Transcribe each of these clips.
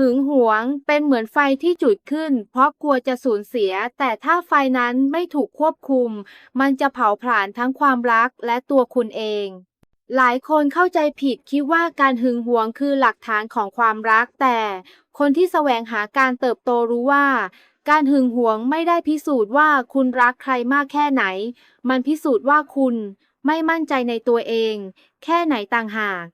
หึงหวงเป็นเหมือนไฟที่จุดขึ้น เพราะกลัวจะสูญเสีย แต่ถ้าไฟนั้นไม่ถูกควบคุม มันจะเผาผลาญทั้งความรักและตัวคุณเอง หลายคนเข้าใจผิดคิดว่าการหึงหวงคือหลักฐานของความรัก แต่คนที่แสวงหาการเติบโตรู้ว่า การหึงหวงไม่ได้พิสูจน์ว่าคุณรักใครมากแค่ไหน มันพิสูจน์ว่าคุณไม่มั่นใจในตัวเอง แค่ไหนต่างหาก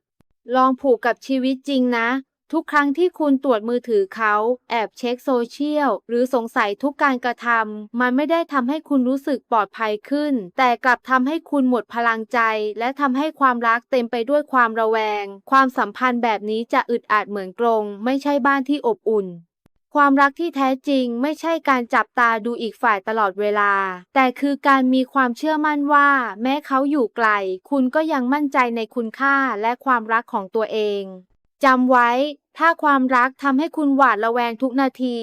ลองผูกกับชีวิตจริงนะ ทุกครั้งที่คุณตรวจมือถือเขา แอบเช็คโซเชียล หรือสงสัยทุกการกระทำมันไม่ได้ทำให้คุณรู้สึกปลอดภัยขึ้น แต่กลับทำให้คุณหมดพลังใจ และทำให้ความรักเต็มไปด้วยความระแวง ความสัมพันธ์แบบนี้จะอึดอัดเหมือนกรง ไม่ใช่บ้านที่อบอุ่นความรักที่แท้จริงไม่ใช่การจับตาดูอีกฝ่ายตลอดเวลา แต่คือการมีความเชื่อมั่นว่า แม้เขาอยู่ไกล คุณก็ยังมั่นใจในคุณค่าและความรักของตัวเอง จำไว้ ถ้าความรักทำให้คุณหวาดระแวงทุกนาที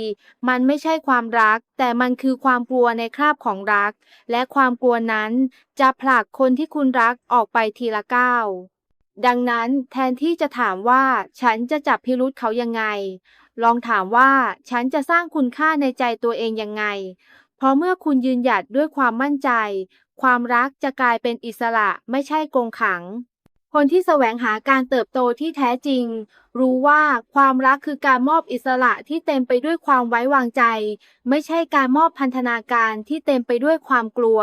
มันไม่ใช่ความรัก แต่มันคือความกลัวในคราบของรัก และความกลัวนั้นจะผลักคนที่คุณรักออกไปทีละก้าวดังนั้นแทนที่จะถามว่า ฉันจะจับพิรุธเขายังไง ลองถามว่าฉันจะสร้างคุณค่าในใจตัวเองยังไง เพราะเมื่อคุณยืนหยัดด้วยความมั่นใจ ความรักจะกลายเป็นอิสระไม่ใช่กงขัง คนที่แสวงหาการเติบโตที่แท้จริง รู้ว่าความรักคือการมอบอิสระที่เต็มไปด้วยความไว้วางใจ ไม่ใช่การมอบพันธนาการที่เต็มไปด้วยความกลัว